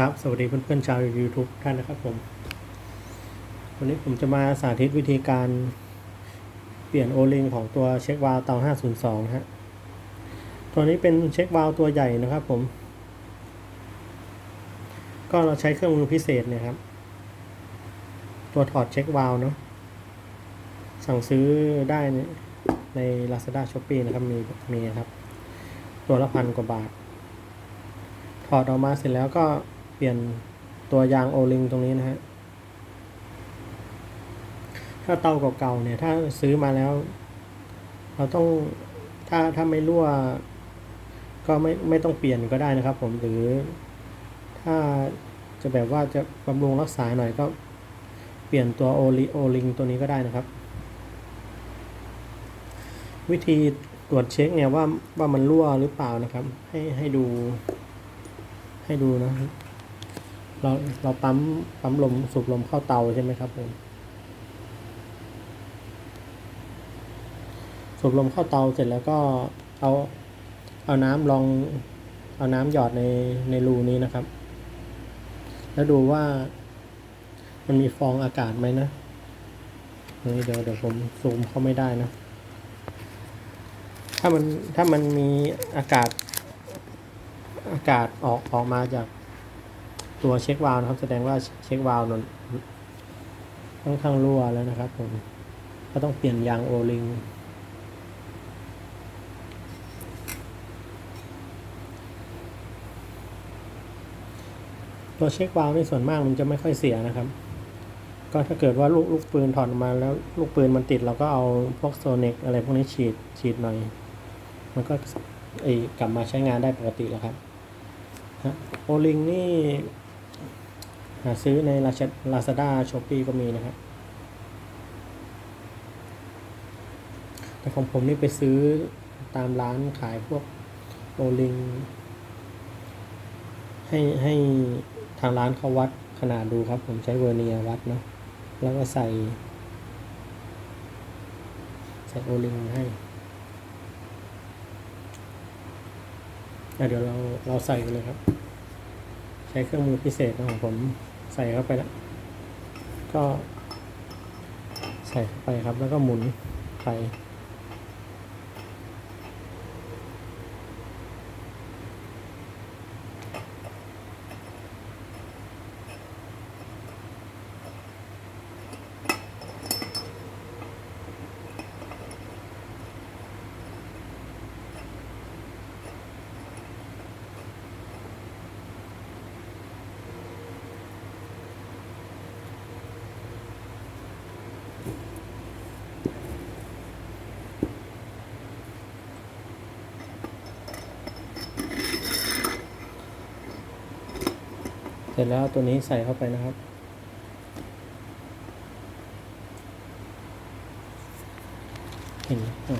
ครับ สวัสดีเพื่อนๆชาว YouTube ท่านนะครับผม วันนี้ผมจะมาสาธิตวิธีการเปลี่ยนโอลิงของตัวเช็ควาล์วเตา502นะฮะ ตัวนี้เป็นเช็ควาล์วตัวใหญ่นะครับผม ก็เราใช้เครื่องมือพิเศษเนี่ยครับ ตัวถอดเช็ควาล์วเนาะ สั่งซื้อได้ในใน Lazada Shopee นะครับมีมีครับ ตัวละพันกว่าบาทถอดออกมาเสร็จแล้วก็ ลี่ยนตัวยางโอลิงตรงนี้นะฮะ ถ้าเตาเก่าๆเนี่ย ถ้าซื้อมาแล้ว เราต้องถ้าถ้าไม่รั่ว ก็ไม่ไม่ต้องเปลี่ยนก็ได้นะครับ ผมหรือถ้าจะแบบว่าจะบำรุงรักษาหน่อยก็เปลี่ยนตัวโอลิโอลิงตัวนี้ก็ได้นะครับ วิธีตรวจเช็คเนี่ยว่าว่ามันรั่วหรือเปล่านะครับ ให้ให้ดูให้ดูนะ เราเราปั๊มปั๊มลมสูบลมเข้าเตาใช่ไหมครับผมสูบลมเข้าเตาเสร็จแล้วก็เอาเอาน้ำลองเอาน้ำหยอดในในรูนี้นะครับ แล้วดูว่ามันมีฟองอากาศไหมนะนี่เดี๋ยวเดี๋ยวผมซูมเข้าไม่ได้นะ ถ้ามันถ้ามันมีอากาศอากาศออกออกมาจาก ตัวเช็ควาล์วนะครับ แสดงว่าเช็ควาล์วนนค่อนข้างรั่วแล้วนะครับผมก็ต้องเปลี่ยนยางโอลิงตัวเช็ควาล์วในส่วนมากมันจะไม่ค่อยเสียนะครับ ก็ถ้าเกิดว่าลูกลูกปืนถอดออกมาแล้วลูกปืนมันติดเราก็เอาพวกโซเน็กอะไรพวกนี้ฉีดฉีดหน่อย มันก็เอกลับมาใช้งานได้ปกติแล้วครับโอลิงนี่ หาซื้อใน Lazada Shopee ก็มีนะครับแต่ของผมนี่ไปซื้อตามร้านขายพวกโอลิง ให้ให้ทางร้านเขาวัดขนาดดูครับ ผมใช้เวอร์เนียวัดเนาะแล้วก็ใส่ ใส่โอลิงให้เดี๋ยวเราเราใส่กันเลยครับ ใช้เครื่องมือพิเศษของผม ใส่เข้าไปแล้วก็ใส่เข้าไปครับแล้วก็หมุนไป เสร็จแล้วตัวนี้ใส่เข้าไปนะครับ เห็นไหมอะ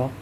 ล็อก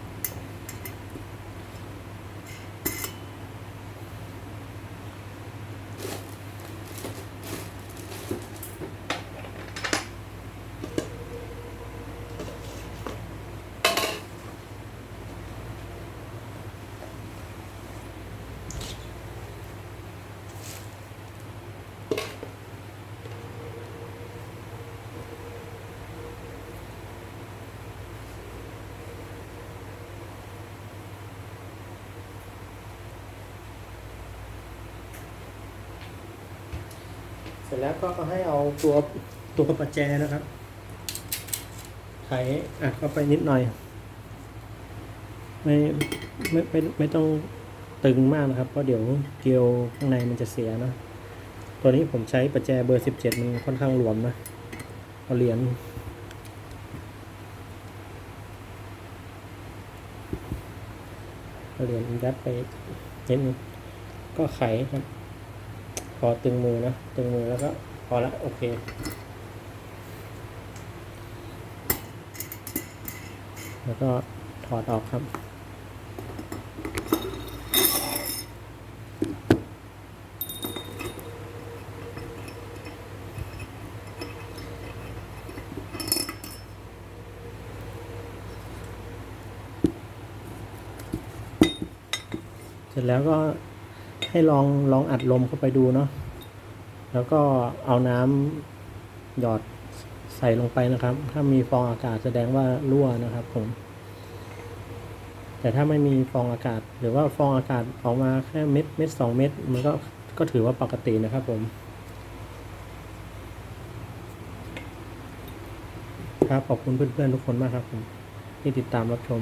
ร็จแล้วก็ให้เอาตัวตัวประแจนะครับไถอัดเข้าไปนิดหน่อย ไม่ไม่ไม่ไม่ต้องตึงมากนะครับ เพราะเดี๋ยวเกลียวข้างในมันจะเสียเนะตัวนี้ผมใช้ประแจเบอร์สิบเจ็ดมันค่อนข้างหลวมนะเอาเหรียญเอาเหรียญยัดไปนิดนึงก็ไขครับ พอตึงมือนะ ตึงมือแล้วก็พอละโอเค แล้วก็ถอดออกครับ เสร็จแล้วก็ ให้ลองลองอัดลมเข้าไปดูเนาะแล้วก็เอาน้ำหยอดใส่ลงไปนะครับ ถ้ามีฟองอากาศแสดงว่ารั่วนะครับผม แต่ถ้าไม่มีฟองอากาศ หรือว่าฟองอากาศออกมาแค่เม็ดเม็ดสองเม็ดมันก็ก็ถือว่าปกตินะครับผม ครับขอบคุณเพื่อนๆทุกคนมากครับผมที่ติดตามรับชม